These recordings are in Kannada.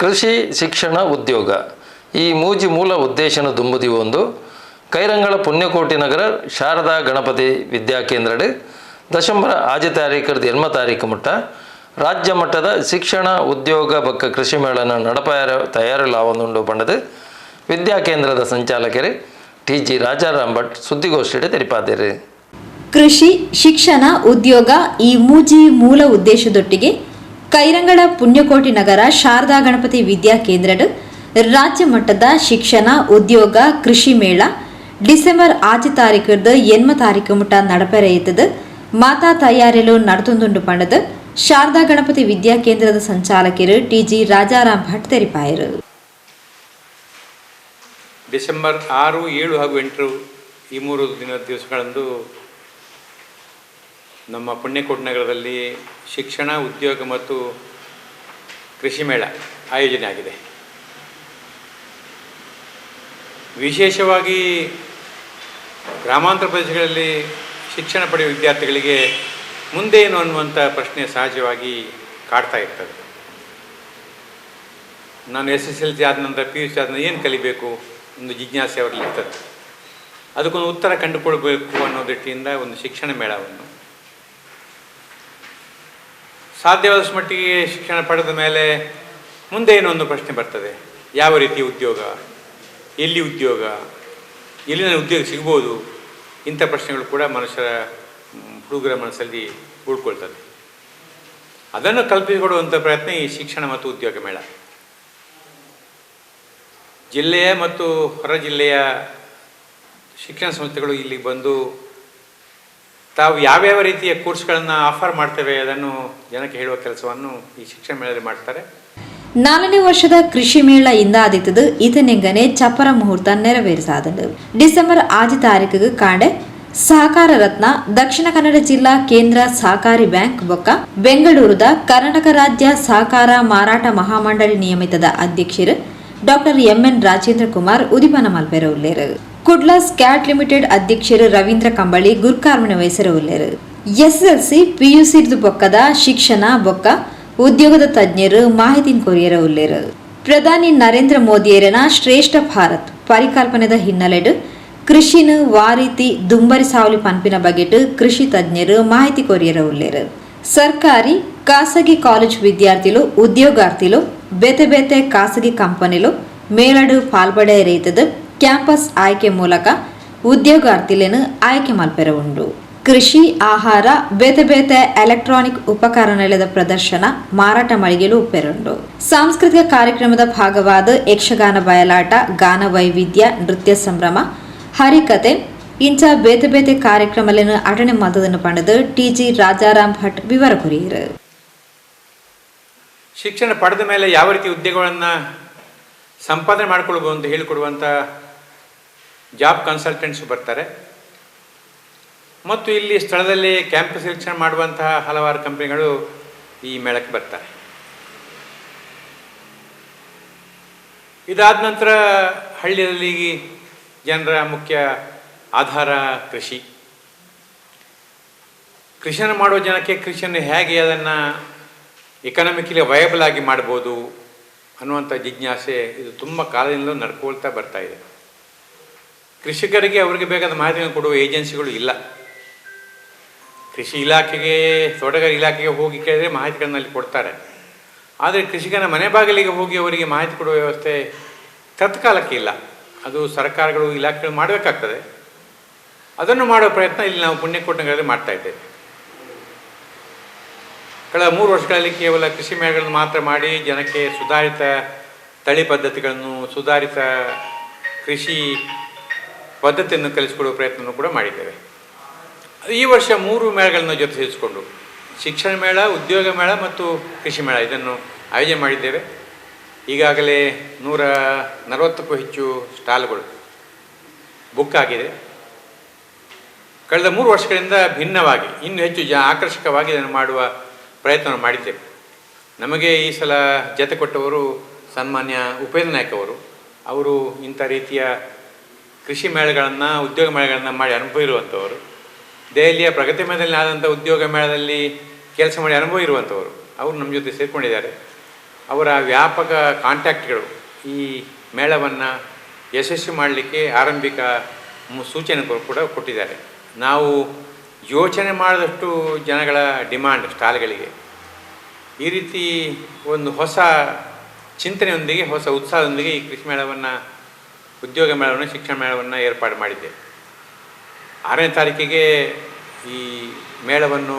ಕೃಷಿ ಶಿಕ್ಷಣ ಉದ್ಯೋಗ. ಈ ಮೂಜಿ ಮೂಲ ಉದ್ದೇಶನ ದುಂಬುದಿ ಒಂದು. ಕೈರಂಗಳ ಪುಣ್ಯಕೋಟಿ ನಗರ ಶಾರದಾ ಗಣಪತಿ ವಿದ್ಯಾಕೇಂದ್ರ ದಶಂಬರ ಆಜಿ ತಾರೀಕರದು ಎನ್ಮ ತಾರೀಕು ಮುಟ್ಟ. ರಾಜ್ಯ ಮಟ್ಟದ ಶಿಕ್ಷಣ ಉದ್ಯೋಗ ಬಕ್ಕ ಕೃಷಿ ಮೇಳನ ನಡಪಾರ ತಯಾರಿಲಾವೊಂದುಂಡು ಪಂಡದು. ವಿದ್ಯಾಕೇಂದ್ರದ ಸಂಚಾಲಕರು ಟಿ ಜಿ ರಾಜಾರಾಮ್ ಭಟ್ ಸುದ್ದಿಗೋಷ್ಠಿ ತೆರಿಪಾದಿರಿ. ಕೃಷಿ ಶಿಕ್ಷಣ ಉದ್ಯೋಗ ಈ ಮೂಜಿ ಮೂಲ ಉದ್ದೇಶದೊಟ್ಟಿಗೆ ಕೈರಂಗಳ ಪುಣ್ಯಕೋಟಿ ನಗರ ಶಾರದಾ ಗಣಪತಿ ವಿದ್ಯಾ ಕೇಂದ್ರದ ರಾಜ್ಯ ಮಟ್ಟದ ಶಿಕ್ಷಣ, ಉದ್ಯೋಗ, ಕೃಷಿ ಮೇಳ ಡಿಸೆಂಬರ್ ಆಚೆ ತಾರೀಕದ ಎನ್ಮ ತಾರೀಕು ಮುಟ್ಟ ನಡಪೆರೆಯುತ್ತದೆ ಮಾತಾ ತಯಾರಿಲು ನಡತೊಂದುಂಡು ಪಂಡದು ಶಾರದಾ ಗಣಪತಿ ವಿದ್ಯಾ ಕೇಂದ್ರದ ಸಂಚಾಲಕರು ಟಿಜಿ ರಾಜಾರಾಮ್ ಭಟ್ ತೆರಿಪಾಯರು. ಡಿಸೆಂಬರ್ ಆರು, ಏಳು ಹಾಗೂ ಎಂಟರು ಈ ಮೂರು ದಿನ ದಿವಸಗಳಂದು ನಮ್ಮ ಪುಣ್ಯಕೋಟ್ ನಗರದಲ್ಲಿ ಶಿಕ್ಷಣ, ಉದ್ಯೋಗ ಮತ್ತು ಕೃಷಿ ಮೇಳ ಆಯೋಜನೆ ಆಗಿದೆ. ವಿಶೇಷವಾಗಿ ಗ್ರಾಮಾಂತರ ಪ್ರದೇಶಗಳಲ್ಲಿ ಶಿಕ್ಷಣ ಪಡೆಯುವ ವಿದ್ಯಾರ್ಥಿಗಳಿಗೆ ಮುಂದೆ ಏನು ಅನ್ನುವಂಥ ಪ್ರಶ್ನೆ ಸಹಜವಾಗಿ ಕಾಡ್ತಾ ಇರ್ತದೆ. ನಾನು ಎಸ್ ಎಸ್ ಎಲ್ ಸಿ ಆದ ನಂತರ ಪಿ ಯು ಸಿ ಆದ ಏನು ಕಲಿಬೇಕು ಒಂದು ಜಿಜ್ಞಾಸೆ ಅವರಲ್ಲಿ ಇರ್ತದೆ. ಅದಕ್ಕೊಂದು ಉತ್ತರ ಕಂಡುಕೊಳ್ಬೇಕು ಅನ್ನೋ ದೃಷ್ಟಿಯಿಂದ ಒಂದು ಶಿಕ್ಷಣ ಮೇಳವನ್ನು ಸಾಧ್ಯವಾದಷ್ಟು ಮಟ್ಟಿಗೆ ಶಿಕ್ಷಣ ಪಡೆದ ಮೇಲೆ ಮುಂದೆ ಏನೋ ಒಂದು ಪ್ರಶ್ನೆ ಬರ್ತದೆ. ಯಾವ ರೀತಿಯ ಉದ್ಯೋಗ? ಎಲ್ಲಿ ಉದ್ಯೋಗ? ಎಲ್ಲಿ ನನಗೆ ಉದ್ಯೋಗ ಸಿಗ್ಬೋದು? ಇಂಥ ಪ್ರಶ್ನೆಗಳು ಕೂಡ ಮನುಷ್ಯರ ಹುಡುಗರ ಮನಸ್ಸಲ್ಲಿ ಉಳ್ಕೊಳ್ತದೆ. ಅದನ್ನು ಕಲ್ಪಿಸಿಕೊಡುವಂಥ ಪ್ರಯತ್ನ ಈ ಶಿಕ್ಷಣ ಮತ್ತು ಉದ್ಯೋಗ ಮೇಳ. ಜಿಲ್ಲೆಯ ಮತ್ತು ಹೊರ ಜಿಲ್ಲೆಯ ಶಿಕ್ಷಣ ಸಂಸ್ಥೆಗಳು ಇಲ್ಲಿಗೆ ಬಂದು ತಾವು ಯಾವ್ಯಾವ ರೀತಿಯ ಕೋರ್ಸ್ಗಳನ್ನು ಆಫರ್ ಮಾಡ್ತೇವೆ ಅದನ್ನು ಜನಕ್ಕೆ ಹೇಳುವ ಕೆಲಸವನ್ನು ಈ ಶಿಕ್ಷಣ ಮೇಳದಲ್ಲಿ ಮಾಡ್ತಾರೆ. ನಾಲ್ಕನೇ ವರ್ಷದ ಕೃಷಿ ಮೇಳ ಇಂದಾದಿತ್ತದು ಇತನೆಂಗನೆ ಚಪ್ಪರ ಮುಹೂರ್ತ ನೆರವೇರಿಸಾದದು ಡಿಸೆಂಬರ್ ಆದಿ ತಾರೀಕಿಗೆ ಕಾಂಡೆ, ಸಹಕಾರ ರತ್ನ, ದಕ್ಷಿಣ ಕನ್ನಡ ಜಿಲ್ಲಾ ಕೇಂದ್ರ ಸಹಕಾರಿ ಬ್ಯಾಂಕ್ ಬೊಕ್ಕ, ಬೆಂಗಳೂರದ ಕರ್ನಾಟಕ ರಾಜ್ಯ ಸಹಕಾರ ಮಾರಾಟ ಮಹಾಮಂಡಳಿ ನಿಯಮಿತದ ಅಧ್ಯಕ್ಷರು ಡಾಕ್ಟರ್ ಎಂಎನ್ ರಾಜೇಂದ್ರ ಕುಮಾರ್ ಉದಿಪನ ಮಲ್ಪೆರ ಕುಡ್ಲಾಸ್ ಕ್ಯಾಟ್ ಲಿಮಿಟೆಡ್ ಅಧ್ಯಕ್ಷರು ರವೀಂದ್ರ ಕಂಬಳಿ ಗುರ್ಕಾರ್ಮನ ವಯಸ್ಸರ ಉಲ್ಲೆರು ಎಸ್ ಎಲ್ ಸಿ ಪಿ ಬೊಕ್ಕದ ಶಿಕ್ಷಣ ಬೊಕ್ಕ ಉದ್ಯೋಗದ ತಜ್ಞರು ಮಾಹಿತಿ ಕೊರಿಯರ ಉಲ್ಲೆರು ಪ್ರಧಾನಿ ನರೇಂದ್ರ ಮೋದಿಯರನ ಶ್ರೇಷ್ಠ ಭಾರತ್ ಪರಿಕಲ್ಪನೆದ ಹಿನ್ನೆಲೆಡು ಕೃಷಿನ ವಾರೀತಿ ದುಂಬರಿ ಸಾವಲಿ ಪಂಪಿನ ಬಗೆಟು ಕೃಷಿ ತಜ್ಞರು ಮಾಹಿತಿ ಕೊರಿಯರ ಉಲ್ಲೆರು ಸರ್ಕಾರಿ, ಖಾಸಗಿ ಕಾಲೇಜ್ ವಿದ್ಯಾರ್ಥಿಲು ఉద్యోగార్థులు ಬೇತೆ ఖాసగి కంపెనీలు మేలడు పాల్పడే రీతిది ಕ್ಯಾಂಪಸ್ ಆಯ್ಕೆ ಮೂಲಕ ಉದ್ಯೋಗಾರ್ಥಿಲೇನು ಆಯ್ಕೆ ಮಲ್ಪೆರ ಉಂಡು ಕೃಷಿ, ಆಹಾರ, ಬೇತೆ ಬೇತೆ ಎಲೆಕ್ಟ್ರಾನಿಕ್ ಉಪಕರಣಗಳ ಪ್ರದರ್ಶನ, ಮಾರಾಟ ಮಳಿಗೆಲು ಉಪ್ಪೆರುಂಡು ಸಾಂಸ್ಕೃತಿಕ ಕಾರ್ಯಕ್ರಮದ ಭಾಗವಾದ ಯಕ್ಷಗಾನ ಬಯಲಾಟ, ಗಾನ ವೈವಿಧ್ಯ, ನೃತ್ಯ ಸಂಭ್ರಮ ಹರಿಕತೆ ಇಂಚ ಬೇತೆ ಬೇತೆ ಕಾರ್ಯಕ್ರಮಗಳನ್ನು ಅಟಣೆ ಮತದನ್ನು ಪಡೆದು ಟಿಜಿ ರಾಜಾರಾಮ್ ಭಟ್ ವಿವರ ಕೊರಿಯರು ಶಿಕ್ಷಣ ಪಡೆದ ಮೇಲೆ ಯಾವ ರೀತಿ ಉದ್ಯೋಗಗಳನ್ನು ಸಂಪಾದನೆ ಮಾಡಿಕೊಳ್ಬೋದು ಅಂತ ಹೇಳಿಕೊಡುವಂಥ ಜಾಬ್ ಕನ್ಸಲ್ಟೆಂಟ್ಸ್ ಬರ್ತಾರೆ. ಮತ್ತು ಇಲ್ಲಿ ಸ್ಥಳದಲ್ಲಿ ಕ್ಯಾಂಪಸ್ ಸೆಲೆಕ್ಷನ್ ಮಾಡುವಂತಹ ಹಲವಾರು ಕಂಪನಿಗಳು ಈ ಮೇಳಕ್ಕೆ ಬರ್ತಾರೆ. ಇದಾದ ನಂತರ ಹಳ್ಳಿಯಲ್ಲಿ ಜನರ ಮುಖ್ಯ ಆಧಾರ ಕೃಷಿ. ಕೃಷಿಯನ್ನು ಮಾಡುವ ಜನಕ್ಕೆ ಕೃಷಿಯನ್ನು ಹೇಗೆ ಅದನ್ನು ಎಕನಾಮಿಕಲಿ ವಯಬಲ್ ಆಗಿ ಮಾಡ್ಬೋದು ಅನ್ನುವಂಥ ಜಿಜ್ಞಾಸೆ ಇದು ತುಂಬ ಕಾಲದಿಂದಲೂ ನಡ್ಕೊಳ್ತಾ ಬರ್ತಾ ಇದೆ. ಕೃಷಿಕರಿಗೆ ಅವರಿಗೆ ಬೇಕಾದ ಮಾಹಿತಿಯನ್ನು ಕೊಡುವ ಏಜೆನ್ಸಿಗಳು ಇಲ್ಲ. ಕೃಷಿ ಇಲಾಖೆಗೆ ತೋಟಗಾರಿ ಇಲಾಖೆಗೆ ಹೋಗಿ ಕೇಳಿದರೆ ಮಾಹಿತಿಗಳನ್ನ ಅಲ್ಲಿ ಕೊಡ್ತಾರೆ. ಆದರೆ ಕೃಷಿಕನ ಮನೆ ಬಾಗಿಲಿಗೆ ಹೋಗಿ ಅವರಿಗೆ ಮಾಹಿತಿ ಕೊಡುವ ವ್ಯವಸ್ಥೆ ತತ್ಕಾಲಕ್ಕೆ ಇಲ್ಲ. ಅದು ಸರ್ಕಾರಗಳು, ಇಲಾಖೆಗಳು ಮಾಡಬೇಕಾಗ್ತದೆ. ಅದನ್ನು ಮಾಡುವ ಪ್ರಯತ್ನ ಇಲ್ಲಿ ನಾವು ಪುಣ್ಯಕೋಟಗಳಲ್ಲಿ ಮಾಡ್ತಾ ಇದ್ದೇವೆ. ಕಳೆದ ಮೂರು ವರ್ಷಗಳಲ್ಲಿ ಕೇವಲ ಕೃಷಿ ಮೇಳಗಳನ್ನು ಮಾತ್ರ ಮಾಡಿ ಜನಕ್ಕೆ ಸುಧಾರಿತ ತಳಿ ಪದ್ಧತಿಗಳನ್ನು, ಸುಧಾರಿತ ಕೃಷಿ ಪದ್ಧತಿಯನ್ನು ಕಲಿಸಿಕೊಡುವ ಪ್ರಯತ್ನವನ್ನು ಕೂಡ ಮಾಡಿದ್ದೇವೆ. ಈ ವರ್ಷ ಮೂರು ಮೇಳಗಳನ್ನು ಜೊತೆ ಸೇರಿಸಿಕೊಂಡು ಶಿಕ್ಷಣ ಮೇಳ, ಉದ್ಯೋಗ ಮೇಳ ಮತ್ತು ಕೃಷಿ ಮೇಳ ಇದನ್ನು ಆಯೋಜನೆ ಮಾಡಿದ್ದೇವೆ. ಈಗಾಗಲೇ ನೂರ ನಲವತ್ತಕ್ಕೂ ಹೆಚ್ಚು ಸ್ಟಾಲ್ಗಳು ಬುಕ್ ಆಗಿದೆ. ಕಳೆದ ಮೂರು ವರ್ಷಗಳಿಂದ ಭಿನ್ನವಾಗಿ, ಇನ್ನೂ ಹೆಚ್ಚು ಜ ಆಕರ್ಷಕವಾಗಿ ಇದನ್ನು ಮಾಡುವ ಪ್ರಯತ್ನವನ್ನು ಮಾಡಿದ್ದೇವೆ. ನಮಗೆ ಈ ಸಲ ಜತೆ ಕೊಟ್ಟವರು ಸನ್ಮಾನ್ಯ ಉಪೇಂದ್ರ ನಾಯ್ಕ ಅವರು. ಅವರು ಇಂಥ ರೀತಿಯ ಕೃಷಿ ಮೇಳಗಳನ್ನು, ಉದ್ಯೋಗ ಮೇಳಗಳನ್ನು ಮಾಡಿ ಅನುಭವ ಇರುವಂಥವರು. ದೆಹಲಿಯ ಪ್ರಗತಿ ಮೇಳದಲ್ಲಿ ಆದಂಥ ಉದ್ಯೋಗ ಮೇಳದಲ್ಲಿ ಕೆಲಸ ಮಾಡಿ ಅನುಭವ ಇರುವಂಥವರು. ಅವರು ನಮ್ಮ ಜೊತೆ ಸೇರಿಕೊಂಡಿದ್ದಾರೆ. ಅವರ ವ್ಯಾಪಕ ಕಾಂಟ್ಯಾಕ್ಟ್ಗಳು ಈ ಮೇಳವನ್ನು ಯಶಸ್ವಿ ಮಾಡಲಿಕ್ಕೆ ಆರಂಭಿಕ ಸೂಚನೆ ಕೂಡ ಕೊಟ್ಟಿದ್ದಾರೆ. ನಾವು ಯೋಚನೆ ಮಾಡಿದಷ್ಟು ಜನಗಳ ಡಿಮ್ಯಾಂಡ್ ಸ್ಟಾಲ್ಗಳಿಗೆ. ಈ ರೀತಿ ಒಂದು ಹೊಸ ಚಿಂತನೆಯೊಂದಿಗೆ, ಹೊಸ ಉತ್ಸಾಹದೊಂದಿಗೆ ಈ ಕೃಷಿ ಮೇಳವನ್ನು ಉದ್ಯೋಗ ಮೇಳವನ್ನು, ಶಿಕ್ಷಣ ಮೇಳವನ್ನು ಏರ್ಪಾಡು ಮಾಡಿದ್ದೆ. ಆರನೇ ತಾರೀಕಿಗೆ ಈ ಮೇಳವನ್ನು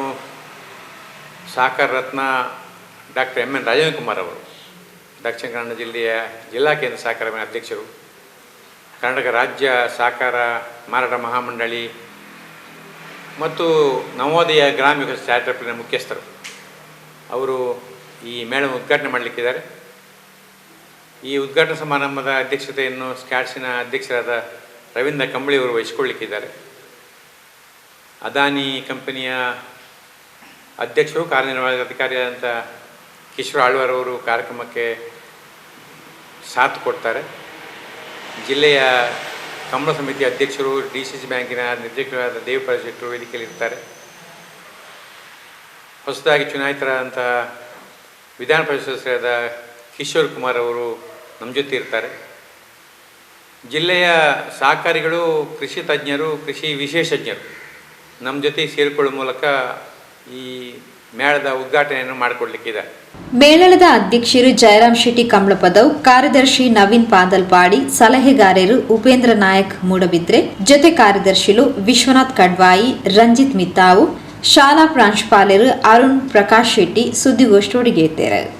ಸಾಕಾರ ರತ್ನ doctor M N Rajendra Kumar ಅವರು, ದಕ್ಷಿಣ ಕನ್ನಡ ಜಿಲ್ಲೆಯ ಜಿಲ್ಲಾ ಕೇಂದ್ರ ಸಹಕಾರ ಅಧ್ಯಕ್ಷರು, ಕರ್ನಾಟಕ ರಾಜ್ಯ ಸಹಕಾರ ಮಾರಾಟ ಮಹಾಮಂಡಳಿ ಮತ್ತು ನವೋದಯ ಗ್ರಾಮೀಣ ಸ್ಟಾರ್ಟಪ್ನ ಮುಖ್ಯಸ್ಥರು, ಅವರು ಈ ಮೇಳವನ್ನು ಉದ್ಘಾಟನೆ ಮಾಡಲಿಕ್ಕಿದ್ದಾರೆ. ಈ ಉದ್ಘಾಟನಾ ಸಮಾರಂಭದ ಅಧ್ಯಕ್ಷತೆಯನ್ನು ಸ್ಕ್ಯಾಟ್ಸಿನ ಅಧ್ಯಕ್ಷರಾದ ರವೀಂದ್ರ ಕಂಬಳಿ ಅವರು ವಹಿಸಿಕೊಳ್ಳಿಕ್ಕಿದ್ದಾರೆ. ಅದಾನಿ ಕಂಪನಿಯ ಅಧ್ಯಕ್ಷರು ಕಾರ್ಯನಿರ್ವಾಹಕ ಅಧಿಕಾರಿಯಾದಂಥ ಕಿಶೋರ್ ಆಳ್ವಾರ್ ಅವರು ಕಾರ್ಯಕ್ರಮಕ್ಕೆ ಸಾಥ್ ಕೊಡ್ತಾರೆ. ಜಿಲ್ಲೆಯ ಕಂಬಳ ಸಮಿತಿ ಅಧ್ಯಕ್ಷರು, ಡಿ ಸಿ ಸಿ ಬ್ಯಾಂಕಿನ ನಿರ್ದೇಶಕರಾದ ದೇವಪಾಲ ಶೆಟ್ಟರು ವೇದಿಕೆಯಲ್ಲಿ ಇರ್ತಾರೆ. ಹೊಸದಾಗಿ ಚುನಾಯಿತರಾದಂಥ ವಿಧಾನ ಪರಿಷತ್ ಸದಸ್ಯರಾದ ಕಿಶೋರ್ ಕುಮಾರ್ ಅವರು ನಮ್ಮ ಜೊತೆ ಇರ್ತಾರೆ. ಜಿಲ್ಲೆಯ ಸಹಕಾರಿಗಳು, ಕೃಷಿ ತಜ್ಞರು, ಕೃಷಿ ವಿಶೇಷಜ್ಞರು ನಮ್ಮ ಜೊತೆ ಸೇರಿಕೊಳ್ಳುವ ಮೂಲಕ ಈ ಮೇಳದ ಉದ್ಘಾಟನೆಯನ್ನು ಮಾಡಿಕೊಡ್ಲಿಕ್ಕಿದ್ದಾರೆ ಮೇಳದ ಅಧ್ಯಕ್ಷರು ಜಯರಾಮ್ ಶೆಟ್ಟಿ ಕಮಲಪದವ್, ಕಾರ್ಯದರ್ಶಿ ನವೀನ್ ಪಾದಲ್ಪಾಡಿ ಸಲಹೆಗಾರರು ಉಪೇಂದ್ರ ನಾಯಕ್ ಮೂಡಬಿದ್ರೆ, ಜೊತೆ ಕಾರ್ಯದರ್ಶಿಲು ವಿಶ್ವನಾಥ್ ಕಡ್ವಾಯಿ, ರಂಜಿತ್ ಮಿತ್ತಾವು, ಶಾಲಾ ಪ್ರಾಂಶುಪಾಲರು ಅರುಣ್ ಪ್ರಕಾಶ್ ಶೆಟ್ಟಿ ಸುದ್ದಿಗೋಷ್ಠಿ ಇದ್ದಾರೆ